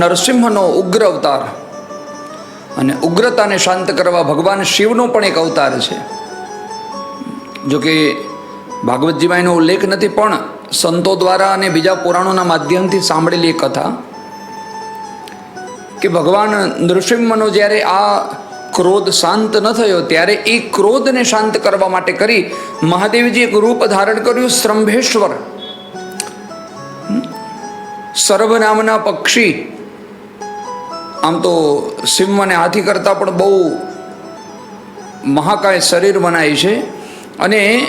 નરસિંહનો ઉગ્ર અવતાર. અને ઉગ્રતાને શાંત કરવા ભગવાન શિવનો પણ એક અવતાર છે. જોકે ભાગવતજીમાં એનો ઉલ્લેખ નથી, પણ સંતો દ્વારા અને બીજા પુરાણોના માધ્યમથી સાંભળેલી એક કથા કે ભગવાન નૃસિંહનો જ્યારે આ ક્રોધ શાંત ન થયો, ત્યારે એ ક્રોધને શાંત કરવા માટે કરી મહાદેવજી એક રૂપ ધારણ કર્યું શ્રંભેશ્વર સર્વ નામના પક્ષી આમ તો સિંહ અને હાથી કરતાં પણ બહુ મહાકાય શરીર બનાય છે. અને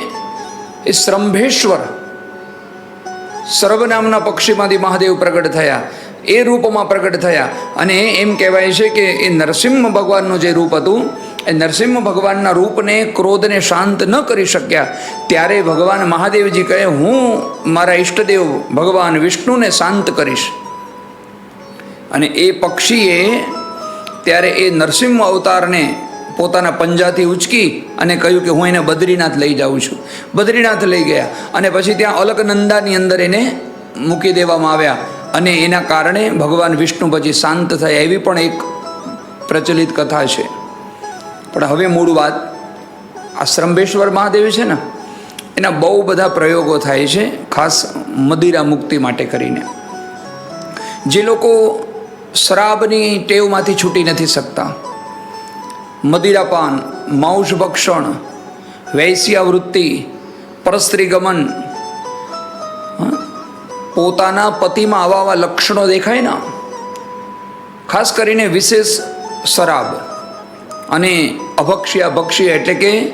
એ શ્રંભેશ્વર સર્વ નામના પક્ષીમાંથી મહાદેવ પ્રગટ થયા. એ રૂપમાં પ્રગટ થયા. અને એમ કહેવાય છે કે એ નરસિંહ ભગવાનનું જે રૂપ હતું, એ નરસિંહ ભગવાનના રૂપને ક્રોધને શાંત ન કરી શક્યા. ત્યારે ભગવાન મહાદેવજી કહે, હું મારા ઈષ્ટદેવ ભગવાન વિષ્ણુને શાંત કરીશ. અને એ પક્ષીએ ત્યારે એ નરસિંહ અવતારને પોતાના પંજાથી ઉચકી અને કહ્યું કે હું એને બદ્રીનાથ લઈ જાઉં છું. બદ્રીનાથ લઈ ગયા અને પછી ત્યાં અલકનંદાની અંદર એને મૂકી દેવામાં આવ્યા અને એના કારણે ભગવાન વિષ્ણુ પછી શાંત થયા. એવી પણ એક પ્રચલિત કથા છે. પણ હવે મૂળ વાત આ શ્રંભેશ્વર મહાદેવ છે ને, એના બહુ બધા પ્રયોગો થાય છે, ખાસ મદિરા મુક્તિ માટે કરીને. જે લોકો શરાબની ટેવમાંથી છૂટી નથી શકતા. મદિરાપાન માઉસ ભક્ષણ વૈશ્યાવૃત્તિ પરસ્ત્રી ગમન પોતાના પતિમાં આવા આવા લક્ષણો દેખાય ને. ખાસ કરીને વિશેષ શરાબ અને અભક્ષ્ય ભક્ષ્ય એટલે કે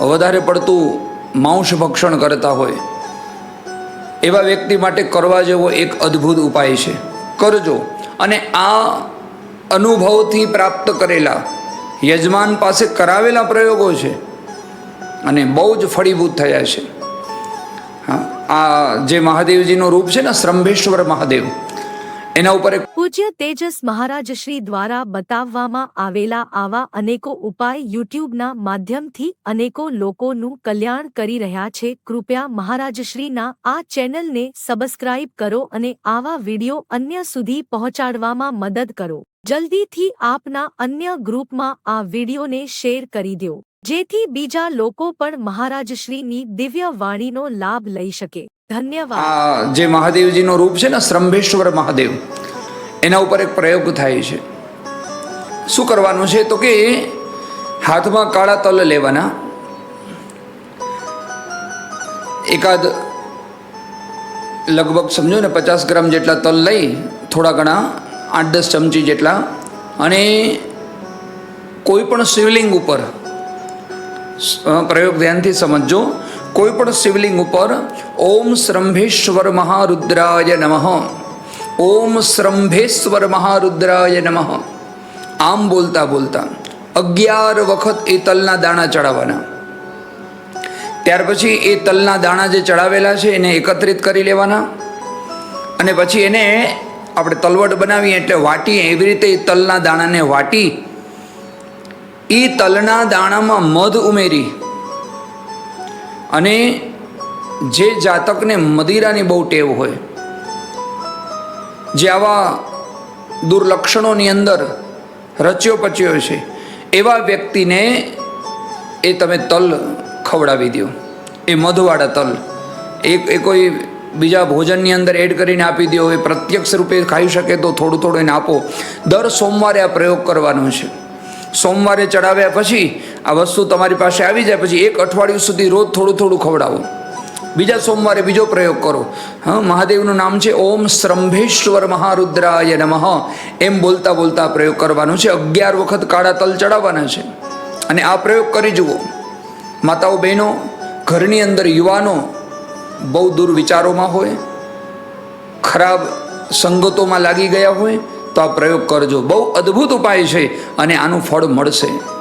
વધારે પડતું માંસ ભક્ષણ કરતા હોય. એવા વ્યક્તિ માટે કરવા જેવો એક અદ્ભુત ઉપાય છે. કરજો. અને આ અનુભવથી પ્રાપ્ત કરેલા યજમાન પાસે કરાવેલા પ્રયોગો છે. અને બહુ જ ફળીભૂત થયા છે. હા, આ જે મહાદેવજીનું રૂપ છે ને શ્રંભેશ્વર મહાદેવ, એના ઉપર એક પૂજ્ય તેજસ મહારાજ શ્રી દ્વારા બતાવવામાં આવેલા આવા અનેકો ઉપાય યુટ્યુબના માધ્યમથી અનેકો લોકોનું કલ્યાણ કરી રહ્યા છે. કૃપયા મહારાજ શ્રીના આ ચેનલને સબસ્ક્રાઇબ કરો અને આવા વિડિયો અન્ય સુધી પહોંચાડવામાં મદદ કરો. જલ્દીથી આપના અન્ય ગ્રુપમાં આ વિડિયોને શેર કરી દો, જેથી બીજા લોકો પણ મહારાજ શ્રીની દિવ્ય વાણીનો લાભ લઈ શકે. ધન્યવાદ. જે મહાદેવજીનો રૂપ છે ને શ્રંભેશ્વર મહાદેવ એના ઉપર એક પ્રયોગ થાય છે. શું કરવાનું છે તો કે હાથમાં કાળા તલ લેવાના. એકાદ લગભગ સમજો ને પચાસ ગ્રામ જેટલા તલ લઈ થોડા ઘણા આઠ દસ ચમચી જેટલા અને કોઈ પણ શિવલિંગ ઉપર પ્રયોગ ધ્યાનથી સમજજો. કોઈ પણ શિવલિંગ ઉપર ઓમ શ્રંભેશ્વર મહારુદ્રાય નમઃ. ઓમ શ્રંભેશ્વર મહારુદ્રાય નમઃ. આમ બોલતા બોલતા અગિયાર વખત એ તલના દાણા ચડાવવાના. ત્યાર પછી એ તલના દાણા જે ચડાવેલા છે એને એકત્રિત કરી લેવાના. અને પછી એને આપણે તલવટ બનાવીએ એટલે વાટીએ. એવી રીતે એ તલના દાણાને વાટી એ તલના દાણામાં મધ ઉમેરી અને જે જાતકને મદિરાની બહુ ટેવ હોય જે આવા દુર્લક્ષણોની અંદર રચ્યો પચ્યો છે, એવા વ્યક્તિને એ તમે તલ ખવડાવી દો. એ મધવાળા તલ. એક એ કોઈ બીજા ભોજનની અંદર એડ કરીને આપી દો, એ પ્રત્યક્ષ રૂપે ખાઈ શકે તો થોડું થોડું એને આપો. દર સોમવારે આ પ્રયોગ કરવાનો છે. સોમવારે ચડાવ્યા પછી આ વસ્તુ તમારી પાસે આવી જાય, પછી એક અઠવાડિયું સુધી રોજ થોડું થોડું ખવડાવો. બીજા સોમવારે બીજો પ્રયોગ કરો. હા, મહાદેવનું નામ છે ઓમ શ્રંભેશ્વર મહારુદ્રાય નમઃ. એમ બોલતા બોલતા પ્રયોગ કરવાનો છે. અગિયાર વખત કાળા તલ ચડાવવાના છે. અને આ પ્રયોગ કરી જુઓ. માતાઓ બહેનો, ઘરની અંદર યુવાનો બહુ દૂર વિચારોમાં હોય, ખરાબ સંગતોમાં લાગી ગયા હોય, તો આ પ્રયોગ કરજો. બહુ અદ્ભુત ઉપાય છે અને આનું ફળ મળશે.